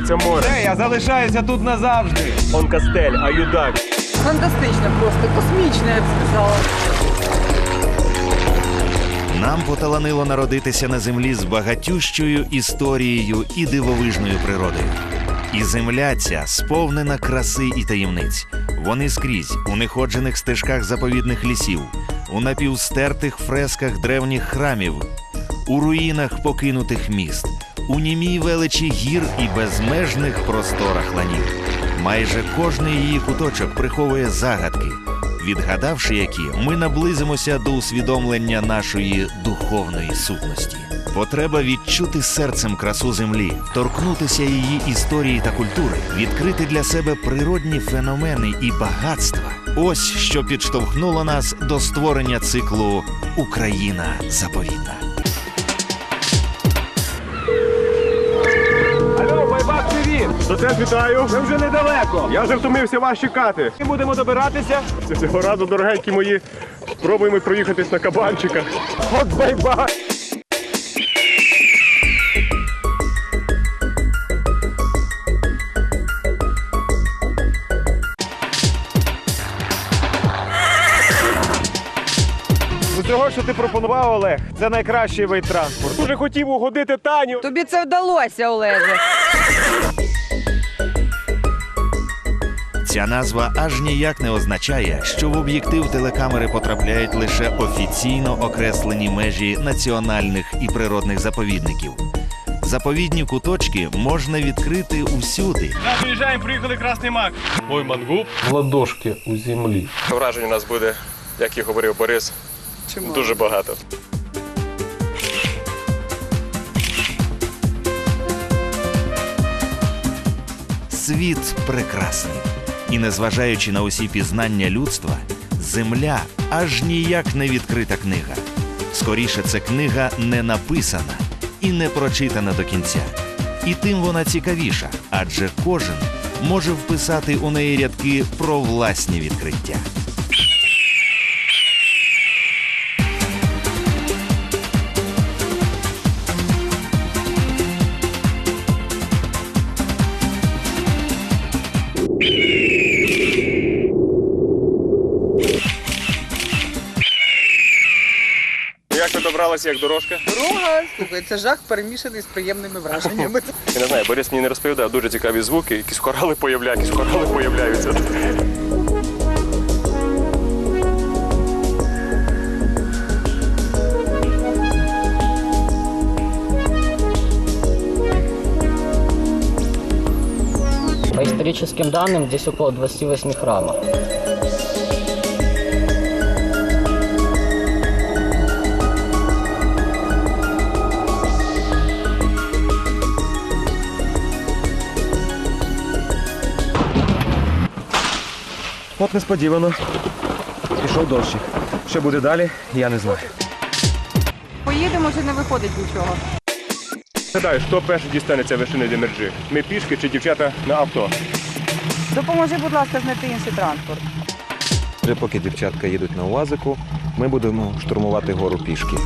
відкривається море. Ей, я залишаюся тут назавжди. Он кастель, аюдак. Фантастично просто, космічно, я б сказала. Нам поталанило народитися на землі з багатющою історією і дивовижною природою. І земля ця сповнена краси і таємниць. Вони скрізь у неходжених стежках заповідних лісів, у напівстертих фресках древніх храмів, у руїнах покинутих міст, у німій величі гір і безмежних просторах ланів. Майже кожний її куточок приховує загадки, відгадавши які, ми наблизимося до усвідомлення нашої духовної сутності. Потреба відчути серцем красу землі, торкнутися її історії та культури, відкрити для себе природні феномени і багатства. Ось що підштовхнуло нас до створення циклу Україна заповідна. Байбак, То Доцент, вітаю! Ми вже недалеко. Я вже втомився вас чекати. Ми будемо добиратися. Цього разу, дорогенькі мої, спробуємо проїхатись на кабанчиках. От байбак! З усього, що ти пропонував, Олег, це найкращий вид транспорту. Дуже хотів угодити Таню. Тобі це вдалося, Олеже. Ця назва аж ніяк не означає, що в об'єктив телекамери потрапляють лише офіційно окреслені межі національних і природних заповідників. Заповідні куточки можна відкрити усюди. Виїжджаємо, приїхали Красний Мак. Мой мангуб. ладошки у землі. Вражень у нас буде, як і говорив Борис, дуже багато. Світ прекрасний. І незважаючи на усі пізнання людства, земля аж ніяк не відкрита книга. Скоріше, це книга не написана і не прочитана до кінця. І тим вона цікавіша, адже кожен може вписати у неї рядки про власні відкриття. Як ви добралися, як дорожка? Дорога, слухай, це жах перемішаний з приємними враженнями. Я не знаю, Борис мені не розповідає, дуже цікаві звуки, якісь хорали появляються, якісь хорали появляються. Историческим данным, здесь около 28 храмов. От несподівано. Пішов дощик. Що буде далі, я не знаю. Поїдемо, вже не виходить нічого. Гадаю, хто перший дістанеться вершини Демерджі? Ми пішки чи дівчата на авто? Допоможи, будь ласка, знайти інший транспорт. Вже поки дівчатка їдуть на УАЗику, ми будемо штурмувати гору пішки.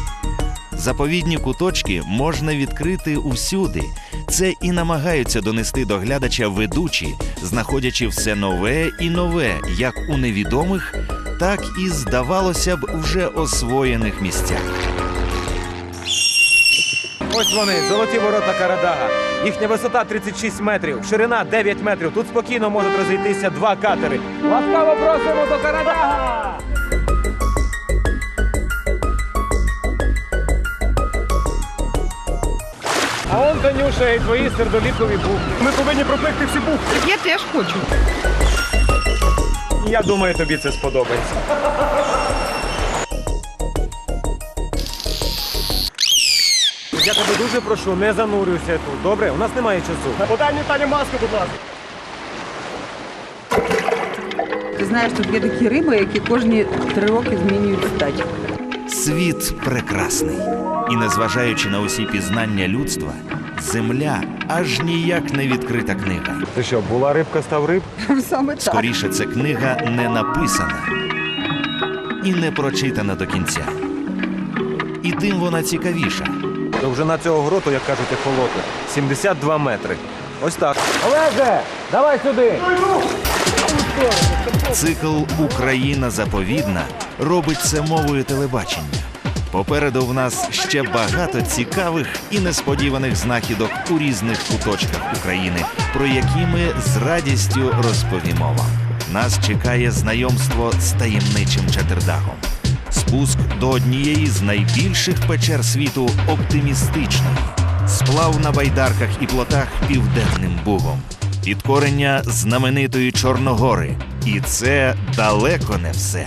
Заповідні куточки можна відкрити усюди. Це і намагаються донести до глядача ведучі, знаходячи все нове і нове, як у невідомих, так і, здавалося б, вже освоєних місцях. Ось вони, золоті ворота Карадага. Їхня висота 36 метрів, ширина 9 метрів. Тут спокійно можуть розійтися два катери. Ласкаво просимо до Карадага! А он, Танюша, і твої сердолікові бухти. Ми повинні пропекти всі бухти. Я теж хочу. Я думаю, тобі це сподобається. Я тебе дуже прошу, не занурюйся тут. Добре, у нас немає часу. Подай мені Таня маску, будь ласка. Ти знаєш, тут є такі риби, які кожні три роки змінюють стать. Світ прекрасний. І незважаючи на усі пізнання людства, земля аж ніяк не відкрита книга. Ти що, була рибка, став риб? Саме так. Скоріше, це книга не написана і не прочитана до кінця. І тим вона цікавіша. Довжина цього гроту, як кажуть ехолоти, 72 метри. Ось так. Олеже, давай сюди. Цикл Україна заповідна робить це мовою телебачення. Попереду в нас ще багато цікавих і несподіваних знахідок у різних куточках України, про які ми з радістю розповімо вам. Нас чекає знайомство з таємничим чатердахом. Спуск до однієї з найбільших печер світу оптимістичної. Сплав на байдарках і плотах південним бугом. Підкорення знаменитої Чорногори. І це далеко не все.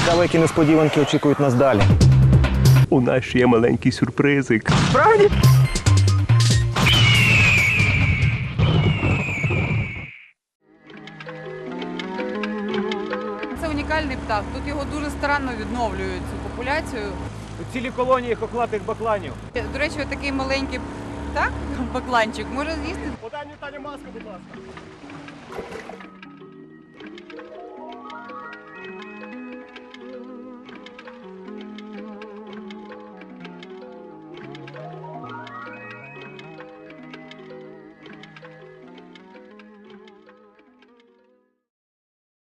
Цікаво, які несподіванки очікують нас далі. У нас ще є маленький сюрпризик. Справді? Старанно відновлюють цю популяцію. У цілі колонії хохлатих бакланів. До речі, такий маленький так, бакланчик, може з'їсти Подай мені Таня маску, будь ласка.